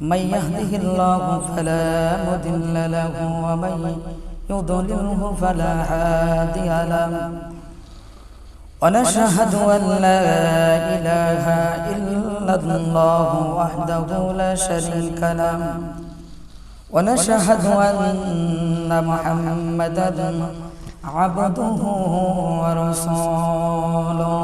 من يهده الله فلا مضل له ومن يضلله فلا هادي له. ونشهد أن لا إله إلا الله وحده لا شريك له. ونشهد أن محمدا عبده ورسوله.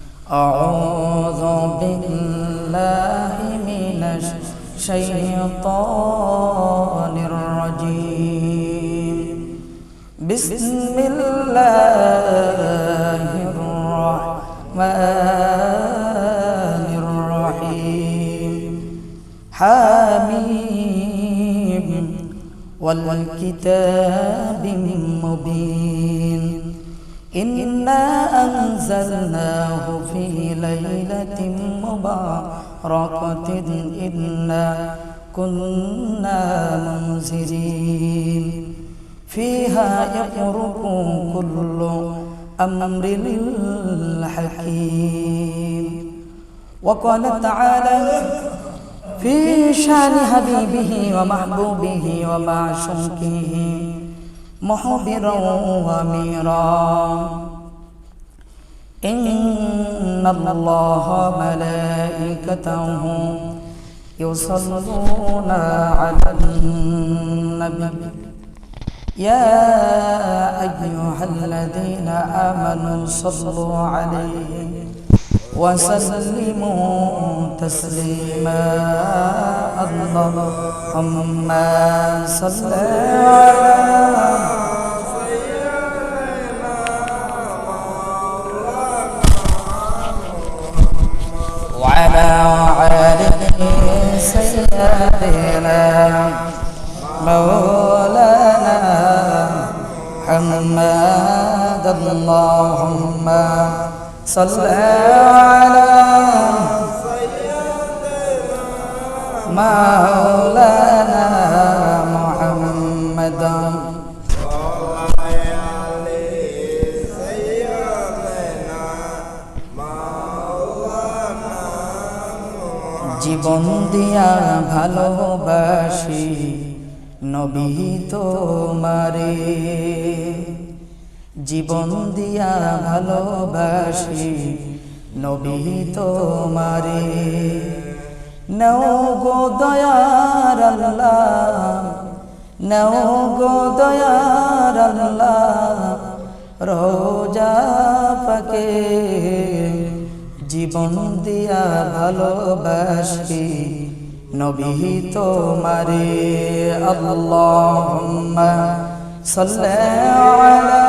أعوذ بالله من الشيطان الرجيم. بسم الله الرحمن الرحيم. حميم. والكتاب المبين. إنا أنزلناه في ليلة مباركة إنا كنا منذرين فيها يفرق كل أمر حكيم وقال تعالى في شان حبيبه ومحبوبه ومعشوقه محبرا واميرا إن الله ملائكته يصلون على النبي. يا أيها الذين آمنوا صلوا عليه وسلموا تسليما. اللهم صل على سيدنا مولانا محمد اللهم صل على مولانا জীবন দিয়া ভালোবাসি, নবী তোমারে। জীবন দিয়া ভালোবাসি, নবী তোমারে। নও গো দয়ার আল্লাহ, নও গো দয়ার রোজা পাকে। জীবন দিয়া ভালোবাসি নবী তোমারে। আল্লাহুম্মা সাল্লি আলা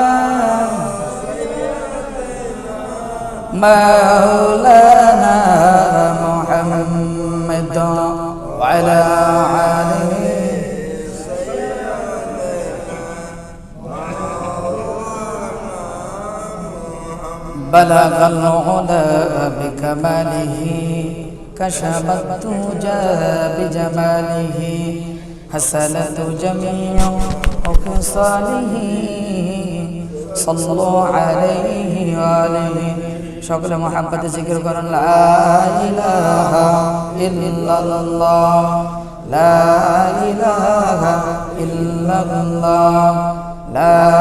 মাওলানা মুহাম্মদ ওয়া আলা بلغ العلا بكماله كشف الدجى بجماله حسنت جميع خصاله صلوا عليه وآله সকলে মহাব্বতে জিকির করেন লা ইলাহা ইল্লাল্লাহ লা ইলাহা ইল্লাল্লাহ লা ইলাহা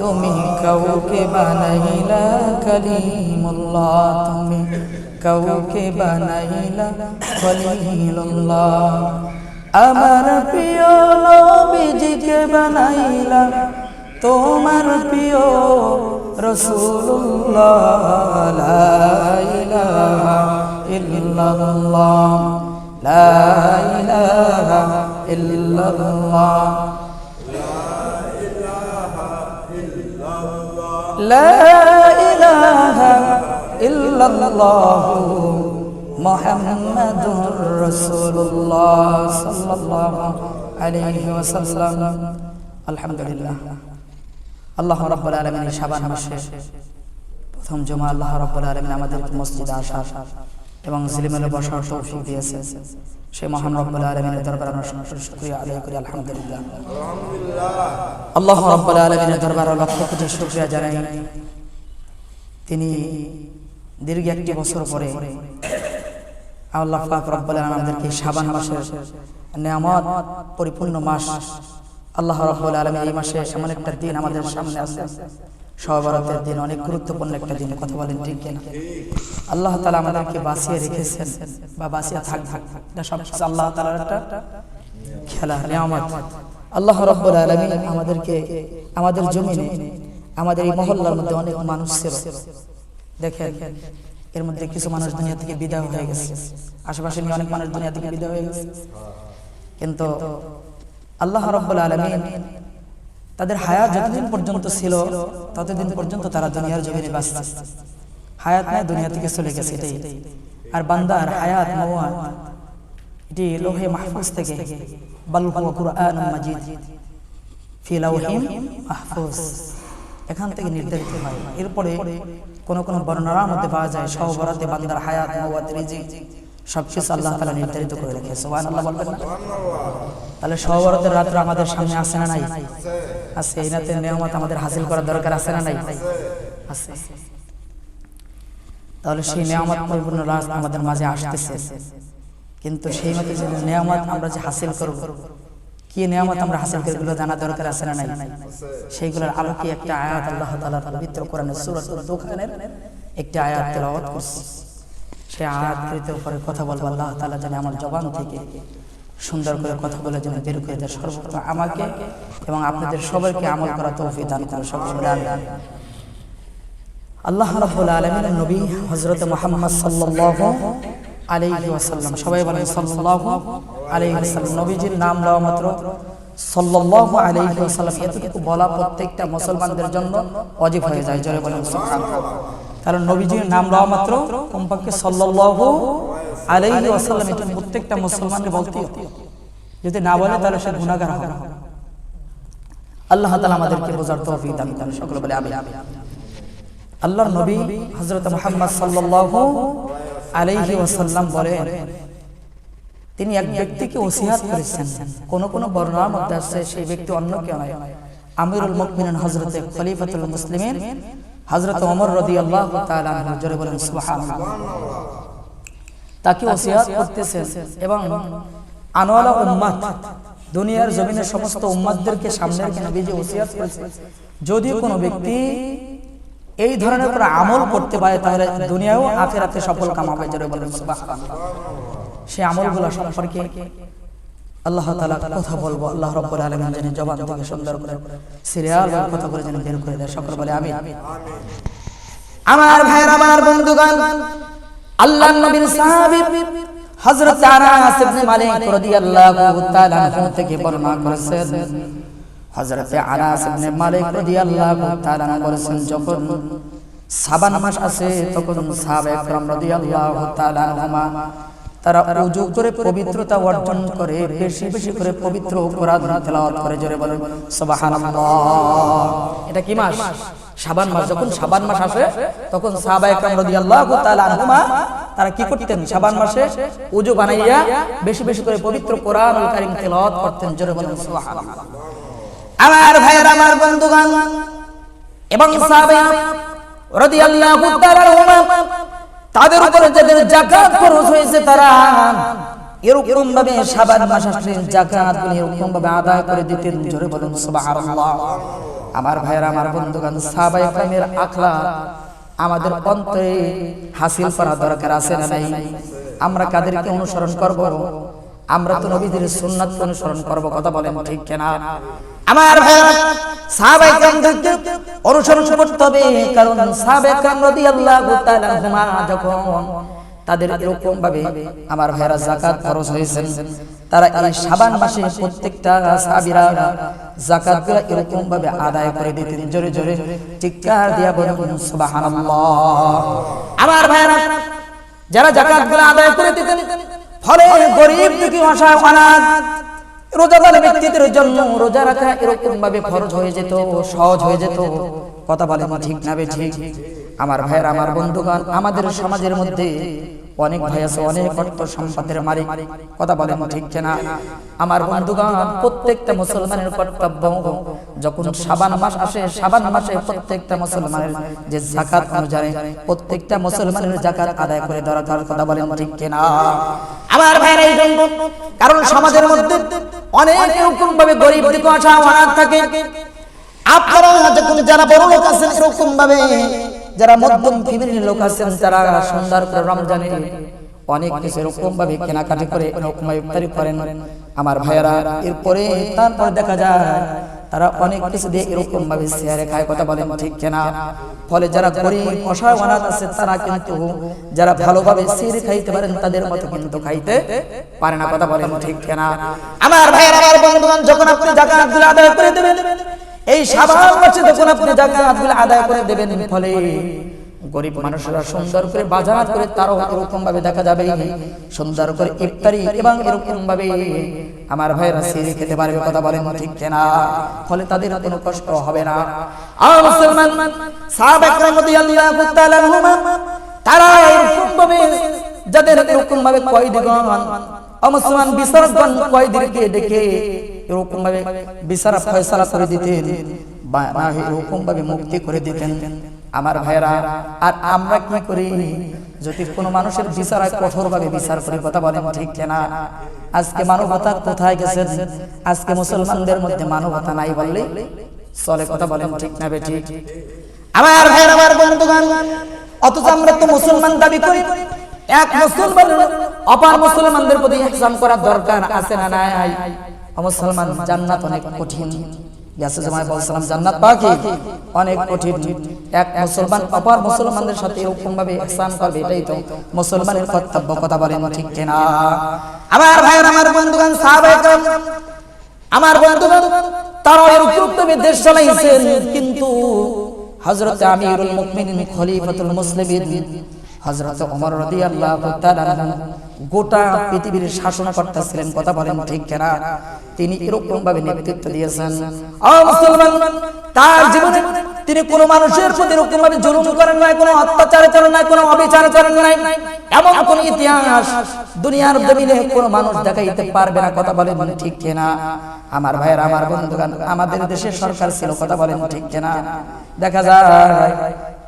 তুমি কাউকে বানাইলা কালিমুল্লাহ, তুমি কাউকে বানাইলা খলিলুল্লাহ। আমার প্রিয় নবীজিকে বানাইলা, তোমার প্রিয় রসুল্লাহ লা ইল্লাল্লাহ লা ইল্লাল্লাহ। لا إله إلا الله محمد رسول الله صلى الله عليه وسلم الحمد لله আল্লাহ রাব্বুল আলামিন শাবান মাসে প্রথম জুমা আল্লাহ রাব্বুল আলামিন আমাদেরকে মসজিদে আসার এবং জিলিমেলে বসার তৌফিক দিয়েছে। সেই মহান রব্বুল আলামিনের দরবারে আমরা শুকরিয়া আদায় করি, আলহামদুলিল্লাহ। আল্লাহ রাব্বুল আলামিনের দরবারে লক্ষ কোটি শুকরিয়া জানাই। তিনি দীর্ঘ একটি বছর পরে আল্লাহ পাক রব্বুল আলামিন আমাদেরকে শাবান মাসের নিয়ামত পরিপূর্ণ মাস আল্লাহ রাব্বুল আলামিন এই মাসে এমন একটা দিন আমাদের সামনে আছে সহবরাতের দিন অনেক গুরুত্বপূর্ণ একটা দিন কথা বলেন, ঠিক কিনা? আল্লাহ তালা আমাদেরকে বাঁচিয়ে রেখেছেন বা বাঁচিয়ে থাক থাক সব আল্লাহ তাআলার একটা খেলা, নিয়ামত। আল্লাহ রাব্বুল আলামিন আমাদেরকে, আমাদের জমিনে, আমাদের এই মহল্লার মধ্যে অনেক মানুষ ছিল। দেখেন, এর মধ্যে কিছু মানুষ দুনিয়া থেকে বিদায় হয়ে গেছে। আশেপাশে নিয়ে অনেক মানুষ দুনিয়া থেকে বিদায় হয়ে গেছে। কিন্তু আল্লাহ রাব্বুল আলামিন তাদের হায়াত যতদিন পর্যন্ত ছিল ততদিন পর্যন্ত তারা দুনিয়ার জমিনে বাঁচছে হায়াত নাই দুনিয়া থেকে চলে গেছে এটাই। আর বান্দার হায়াত মওয়া এটি লোহে মাহফুজ থেকে। বাল হুয়া কুরআনুম মাজিদ। ফি লাওহিম মাহফুজ। এখান থেকে নির্ধারিত হয়। এরপরে কোন কোন বর্ণনার মধ্যে পাওয়া যায় সহবরাতে বান্দার হায়াত মওয়াত রিজিক সবকিছু আল্লাহ তাআলা নির্ধারিত করে রেখেছে। সুবহানাল্লাহ বলবেন তাহলে সহবরাতের রাত্র আমাদের সামনে আছে না নাই আছে রাতের নিয়ামত আমাদের হাসিল করার দরকার আছে না নাই? আছে তাহলে সেই নিয়ামত পরিপূর্ণ রাত আমাদের মাঝে আসতেছে। কিন্তু সেই মতো যে নিয়ামত আমরা যে হাসিল করব কি নিয়ামত আমরা হাসিল করব এগুলো জানা দরকার আছে না নাই? সেইগুলোর আলোকে একটা আয়াত আল্লাহ তাআলা পবিত্র কোরআনের সূরাতুল দুখানের একটি আয়াত তেলাওয়াত করছি। সেই আয়াতকৃত উপরে কথা বলব আল্লাহ তাআলা জানে আমার জবান থেকে। সুন্দর করে কথা বলে যেন বের করে দেয় সর্বপ্রথম আমাকে এবং আপনাদের সবাইকে আমল করা তৌফিক দান করে আমিন আল্লাহ রাব্বুল আলামিনের নবী হযরত মুহাম্মদ সাল্লাল্লাহু আলাইহি ওয়াসাল্লাম সবাই বলেন সাল্লাল্লাহু আলাইহি ওয়াসাল্লাম। নবীজির নাম লওয়া মাত্র সাল্লাল্লাহু আলাইহি ওয়াসাল্লাম। এতটুকু বলা প্রত্যেকটা মুসলমানদের জন্য ওয়াজিব হয়ে যায় জোরে বলেন সুবহানাল্লাহ। কারণ নবীজির নাম লওয়া মাত্র কমপক্ষে সাল্লাল্লাহু আলাইহি ওয়াসাল্লাম এটা প্রত্যেকটা মুসলমানকে বলতে হবে। যদি না বলে তাহলে সে গুনাহগার হবে। আল্লাহ তাআলা আমাদেরকে বোঝার তৌফিক দান করেন। সকলে বলে আমিন। আল্লাহর নবী হযরত মুহাম্মদ সাল্লাল্লাহু আলাইহি ওয়াসাল্লাম বলেন তিনি এক ব্যক্তিকে ওসিয়াত করেছেন। কোন কোন বর্ণনার মধ্যে আছে সেই ব্যক্তি অন্য কেউ নয়। আমিরুল মুমিনিন হযরতে খলিফাতুল মুসলিমিন হযরত ওমর রাদিয়াল্লাহু তাআলা আনহু। জোরে বলেন সুবহানাল্লাহ। তাকে ওসিয়াত করতেছেন। এবং আনোয়ালা উম্মাত দুনিয়ার জমিনের সমস্ত উম্মাতদেরকে সামনে রেখে নবীজি ওসিয়াত করেছেন। যদি কোনো ব্যক্তি এই ধরনের করে আমল করতে পারে তাহলে দুনিয়াও আখেরাতে সফল কামাবে জোরে বলেন সুবহানাল্লাহ। সেই আমলগুলো সম্পর্কে আল্লাহ তাআলা কথা বলব আল্লাহ রাব্বুল আলামিন যেন জবান থেকে সুন্দর করে সিরিয়াল কথা বলে যেন বের করে দেয়। সকল বলে আমি আমার ভাইয়ের আমার বন্ধুগণ আল্লাহর নবীর সাহাবী হযরত আনাস ইবনে মালিক রাদিয়াল্লাহু তাআলা আনহু থেকে বর্ণনা করেছেন। হযরত আনাস ইবনে মালিক রাদিয়াল্লাহু তাআলা বলেছেন, যখন সাবান মাস আছে তখন সাহাবা একরাম রাদিয়াল্লাহু তাআলা আনহুমা তারা উজু করে পবিত্রতা অর্জন করে, বেশি বেশি করে পবিত্র কোরআন তেলাওয়াত করে, জোরে বলেন, সুবহানাল্লাহ। এটা কি মাস? শাবান মাস যখন সাবান মাস আসে তখন সাহাবা একরাম রাদিয়াল্লাহু তাআলা আনহুমা তারা কি করতেন? শাবান মাসে উজু বানাইয়া বেশি বেশি করে পবিত্র কোরআন কারিম তেলাওয়াত করতেন জোরে বলেন সুবহানাল্লাহ। আমার ভাইয়ের আমার বন্ধুগণ এবং রাদিয়াল্লাহু তাআলা আনহুমা তাদের উপরে যাদের যাকাত খরচ হয়েছে তারা এরকম ভাবে শাবান মাস আসলে যাকাতগুলো এরকম ভাবে আদায় করে দিতেন জোরে বলেন সুবহানাল্লাহ। আমার ভাইয়ের, আমার বন্ধুগণ সাহাবা ইকরামের আখলাক আমাদের অন্তরে হাসিল করা দরকার আছে না নাই? আমরা কাদেরকে অনুসরণ করব? আমরা তো নবীদের সুন্নাত অনুসরণ করব, কথা বলেন ঠিক কেনা? আমার ভাইরা সাহাবায়ে কেরামদেরকে অনুসরণ করতে হবে, কারণ সাহাবায়ে কেরাম রাদিয়াল্লাহু তাআলা যখন তাদের এরকম ভাবে আমার ভাইরা যাকাত খরচ হয়েছেন। তারা এই শাবান মাসে প্রত্যেকটা সাহাবীরা যাকাতগুলো এরকম ভাবে আদায় করে দিতেন জোরে জোরে চিৎকার দিয়া বলুন সুবহানাল্লাহ। আমার ভাইরা যারা যাকাতগুলো আদায় করে দিতেন ফলে গরিব দুঃখী অসহায় অনাথ রোজাদার ব্যক্তিদের জন্য রোজা রাখা এরকম ভাবে খরচ হয়ে যেত সহজ হয়ে যেত। কথা বলে ঠিক না ঠিক। আমার ভাইয়ের আমার বন্ধুগণ আমাদের সমাজের মধ্যে অনেক ভাই আছে অনেক অর্থ সম্পদের মালিক। কথা বলেন ঠিক কিনা? আমার বন্ধুগণ প্রত্যেকটা মুসলমানের কর্তব্য যখন শাবান মাস আসে শাবান মাসে প্রত্যেকটা মুসলমানের যে জাকাত অনুযায়ী প্রত্যেকটা মুসলমানের জাকাত আদায় করে দরকার কথা বলেন ঠিক কিনা? আমার ভাইরা এই জন্য কারণ সমাজের মধ্যে অনেক এরকম ভাবে গরিব দিকে আসা অনাথ থাকে। আপনারা যখন যারা বড় লোক আছেন এরকম ভাবে যারা মধ্যম ফ্যামিলির লোক আছেন, তারা সুন্দর করে রমজানে অনেক কিছু এরকম ভাবে কেনাকাটি করে এরকম ইফতারি করেন। আমার ভাইয়েরা, এরপরে, তারপর দেখা যায়, তারা অনেক কিছু দিয়ে এরকম ভাবে শেয়ারে খায়, কথা বলেন ঠিক কেনা? ফলে যারা গরিব, অসহায় অনাথ আছে, তারা কিন্তু যারা ভালোভাবে খাইতে পারেন, তাদের মতো কিন্তু খাইতে পারে না, কথা বলেন ঠিক কেনা? আমার ভাইয়েরা, আমার যখন আপনি জাকাতগুলো আদায় করে দেবেন এই সাবান মাসে যখন আপনি জাকাতগুলো আদায় করে দেবেন, ফলে গরিব মানুষরা সুন্দর করে বাজার করে তারও এরকম ভাবে দেখা যাবে, সুন্দর করে ইফতারি এবং এরকম ভাবে আমার ভাইয়েরা সিরি খেতে পারবে কথা বলেন ঠিক কেনা? ফলে তাদের কোনো কষ্ট হবে না। আর মুসলমান সাহাবা একরাম রাদিয়াল্লাহু তাআলা তারা এরকম ভাবে যাদের এরকম ভাবে কয়েদিগণ, অমুসলমান বিচারকগণ কয়েদিরকে ডেকে এরকম ভাবে বিচার ফয়সালা করে দিতেন, বা না এরকম ভাবে মুক্তি করে দিতেন। আমার ভাইরা আর আমরা কি করি? যদি কোনো মানুষের বিচার হয় কঠোর ভাবে বিচার করে কথা বলেন ঠিক না আজকে মানবতা কোথায় গেছেন? আজকে মুসলমানদের মধ্যে মানবতা নাই বললে চলে কথা বলেন ঠিক না বেটি আমার ভাইয়ের, আমার বন্ধুগণ, অথচ আমরা তো মুসলমান দাবি করি। এক মুসলমান অপার মুসলমানদের প্রতি ইহসান করার দরকার আছে না নাই? মুসলমান জান্নাত অনেক কঠিন। বলছিলাম জান্নাত পাওয়া কি? অনেক কঠিন। এক মুসলমান অপর মুসলমানদের সাথে এরকম ভাবে ইহসান করবে এটাই তো মুসলমানের কর্তব্য কথা বলেন ঠিক কিনা? আমার ভাইয়ের আমার বন্ধুগণ সাহাবায়ে আমার বন্ধুগণ তারা ভাবে দেশ চালাইছেন কিন্তু হযরত আমিরুল মুমিনিন খলিফাতুল মুসলিমিন হযরত ওমর রাদিয়াল্লাহু তাআলা গোটা পৃথিবীর শাসন ছিলেন, কথা বলেন ঠিক কিনা? তিনি এরকম ভাবে নেতৃত্ব দিয়েছেন। তার জীবনে তিনি কোন মানুষের প্রতি এরকম ভাবে জুলুম করেন নাই, কোনো অত্যাচার করেন নাই, কোনো অবিচার করেন নাই। এমন কোন ইতিহাস দুনিয়ার জমিনে কোন মানুষ দেখাইতে পারবে না, কথা বলেন ঠিক কিনা? আমার ভাইয়ের, আমার বন্ধুগান আমাদের দেশের সরকার ছিল, কথা বলেন ঠিক কিনা? দেখা যায়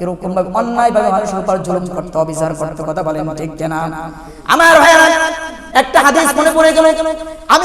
এরকম ভাবে, অন্যায় ভাবে মানুষের উপর জুলুম করতে, অবিচার করতে কথা বলেন ঠিক কিনা? আমার ভাইয়েরা, একটা হাদিস মনে পড়ে গেল। আমি